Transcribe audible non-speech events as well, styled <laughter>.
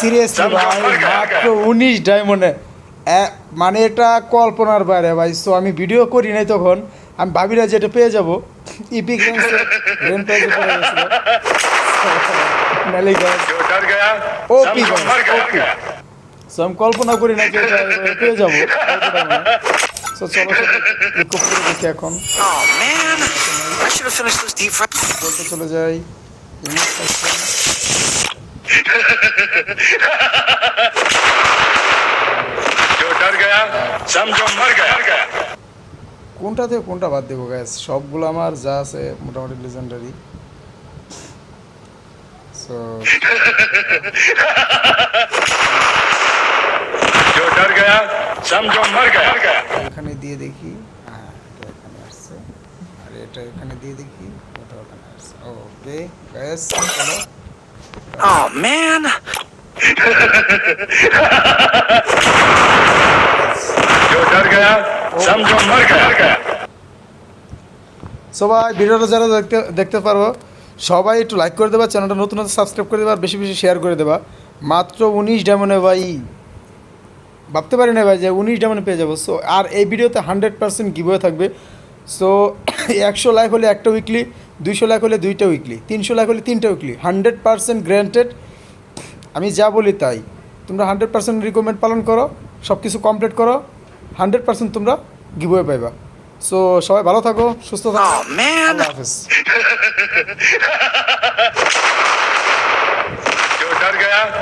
Seriously ভাই মাত্র উনিশ ডায়মন্ডে মানে এটা কল্পনার বাইরে ভাই। সো আমি ভিডিও করি নাই তখন আমি ভাবিরা যেটা পেয়ে যাব ইপিক রেন পেয়ে ওপি ওপি সো আমি কল্পনা করি না পেয়ে যাব। এখন। চলে যাই। কোনটা থেকে কোনটা বাদ দেবো গ্যাস সবগুলো আমার যা আছে মোটামুটি লিজেন্ডারি সো এখানে দিয়ে দেখি। হ্যাঁ, এখানে আসছে। আর এটা এখানে দিয়ে দেখি ওটা ওখানে আসছে। Okay guys Oh man, जो डर गया समझो मर गया সবাই ভিডিওটা যারা দেখতে দেখতে পারো সবাই একটু লাইক করে দেবা চ্যানেলটা নতুন নতুন সাবস্ক্রাইব করে দেবা আর বেশি বেশি শেয়ার করে দেবা মাত্র উনিশ ডায়মন্ডে ভাই ভাবতে পারি না ভাই যে উনিশ ডায়মন্ডে পেয়ে যাবো সো আর এই ভিডিওতে হান্ড্রেড পার্সেন্ট গিভওয়ে থাকবে সো <coughs> একশো লাইক হলে একটা উইকলি দুইশো লাইক হলে দুইটা উইকলি তিনশো লাইক হলে তিনটা উইকলি হান্ড্রেড পারসেন্ট গ্র্যান্টেড আমি যা বলি তাই। তোমরা হান্ড্রেড পার্সেন্ট রিকোয়ারমেন্ট পালন করো সব কিছু কমপ্লিট করো হান্ড্রেড পার্সেন্ট তোমরা গিভওয়ে পাইবা। সো সবাই ভালো থাকো সুস্থ থাকো। আল্লাহ হাফেজ। <laughs>